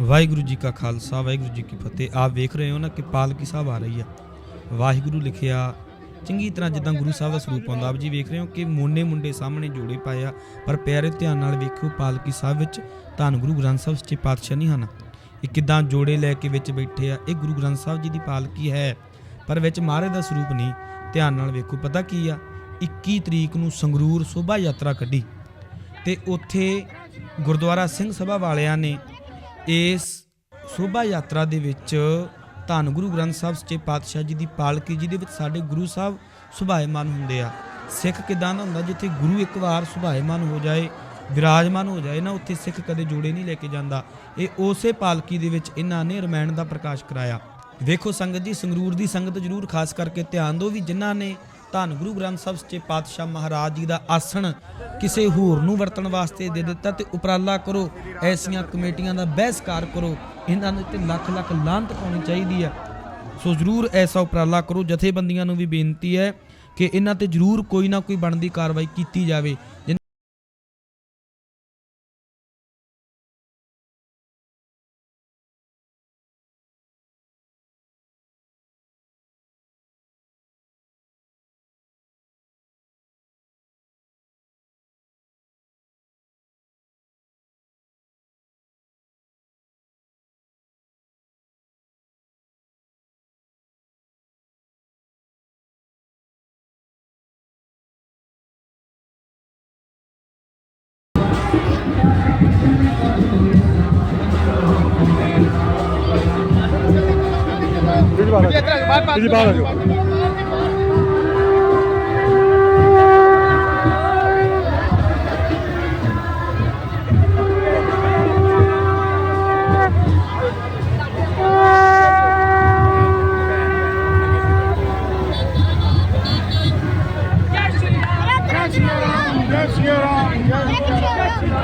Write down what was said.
ਵਾਹਿਗੁਰੂ ਜੀ ਕਾ ਖਾਲਸਾ, ਵਾਹਿਗੁਰੂ ਜੀ ਕੀ ਫਤਿਹ। ਆਪ ਵੇਖ ਰਹੇ ਹੋ ਨਾ ਕਿ ਪਾਲਕੀ ਸਾਹਿਬ ਆ ਰਹੀ ਆ। ਵਾਹਿਗੁਰੂ ਲਿਖਿਆ, ਚੰਗੀ ਤਰ੍ਹਾਂ ਜਿੱਦਾਂ ਗੁਰੂ ਸਾਹਿਬ ਦਾ ਸਰੂਪ ਆਉਂਦਾ। ਆਪ ਜੀ ਵੇਖ ਰਹੇ ਹੋ ਕਿ ਮੋਨੇ ਮੁੰਡੇ ਸਾਹਮਣੇ ਜੋੜੇ ਪਾਇਆ ਪਰ ਪਿਆਰੇ ਧਿਆਨ ਨਾਲ ਵੇਖਿਓ, ਪਾਲਕੀ ਸਾਹਿਬ ਵਿੱਚ ਧੰਨ ਗੁਰੂ ਗ੍ਰੰਥ ਸਾਹਿਬ ਸੱਚੇ ਪਾਤਸ਼ਾਹ ਨਹੀਂ ਹਨ। ਇਹ ਕਿਦਾਂ ਜੋੜੇ ਲੈ ਕੇ ਵਿੱਚ ਬੈਠੇ ਆ। ਇਹ ਗੁਰੂ ਗ੍ਰੰਥ ਸਾਹਿਬ ਜੀ ਦੀ ਪਾਲਕੀ ਹੈ। ਪਰ ਵਿੱਚ ਮਹਾਰਾਜ ਦਾ ਸਰੂਪ ਨਹੀਂ। ਧਿਆਨ ਨਾਲ ਵੇਖੋ, ਪਤਾ ਕੀ ਆ? 21 ਤਰੀਕ ਨੂੰ ਸੰਗਰੂਰ ਸ਼ੋਭਾ ਯਾਤਰਾ ਕੱਢੀ। ਤੇ ਉੱਥੇ ਗੁਰਦੁਆਰਾ ਸਿੰਘ ਸਭਾ ਵਾਲਿਆਂ ਨੇ ਇਸ ਸ਼ੋਭਾ ਯਾਤਰਾ ਦੇ ਵਿੱਚ ਧੰਨ ਗੁਰੂ ਗ੍ਰੰਥ ਸਾਹਿਬ ਸੱਚੇ ਪਾਤਸ਼ਾਹ ਜੀ ਦੀ ਪਾਲਕੀ, ਜਿਹਦੇ ਵਿੱਚ ਸਾਡੇ ਗੁਰੂ ਸਾਹਿਬ ਸੁਭਾਏਮਾਨ ਹੁੰਦੇ ਆ। ਸਿੱਖ ਕਿਦਾਂ ਦਾ ਹੁੰਦਾ, ਜਿੱਥੇ ਗੁਰੂ ਇੱਕ ਵਾਰ ਸੁਭਾਏਮਾਨ ਹੋ ਜਾਏ, ਵਿਰਾਜਮਾਨ ਹੋ ਜਾਏ ਨਾ, ਉੱਥੇ ਸਿੱਖ ਕਦੇ ਜੋੜੇ ਨਹੀਂ ਲੈ ਕੇ ਜਾਂਦਾ। ਇਹ ਉਸੇ ਪਾਲਕੀ ਦੇ ਵਿੱਚ ਇਹਨਾਂ ਨੇ ਰਮਾਇਣ ਦਾ ਪ੍ਰਕਾਸ਼ ਕਰਾਇਆ। ਵੇਖੋ ਸੰਗਤ ਜੀ, ਸੰਗਰੂਰ ਦੀ ਸੰਗਤ ਜਰੂਰ ਖਾਸ ਕਰਕੇ ਧਿਆਨ ਦਿਓ ਵੀ ਜਿਨ੍ਹਾਂ ਨੇ ਧੰਨ ਗੁਰੂ ਗ੍ਰੰਥ ਸਾਹਿਬ ਸੱਚੇ ਪਾਤਸ਼ਾਹ ਮਹਾਰਾਜ ਜੀ ਦਾ ਆਸਣ ਕਿਸੇ ਹੋਰ ਨੂੰ ਵਰਤਣ ਵਾਸਤੇ ਦੇ ਦਿੱਤਾ ਤੇ ਉਪਰਾਲਾ ਕਰੋ, ਐਸੀਆਂ ਕਮੇਟੀਆਂ ਦਾ ਬਹਿਸਕਾਰ ਕਰੋ, ਇਹਨਾਂ ਦੇ ਤੇ ਲੱਖ ਲੱਖ ਲਾਂਤ ਪਾਉਣੀ ਚਾਹੀਦੀ ਹੈ। ਸੋ ਜਰੂਰ ਐਸਾ ਉਪਰਾਲਾ ਕਰੋ, ਜਥੇਬੰਦੀਆਂ ਨੂੰ ਵੀ ਬੇਨਤੀ ਹੈ ਕਿ ਇਹਨਾਂ ਤੇ ਜਰੂਰ ਕੋਈ ਨਾ ਕੋਈ ਬਣਦੀ ਕਾਰਵਾਈ ਕੀਤੀ ਜਾਵੇ। ఇది బాగా ఇది బాగా Yes, you're on. Yes, you're on.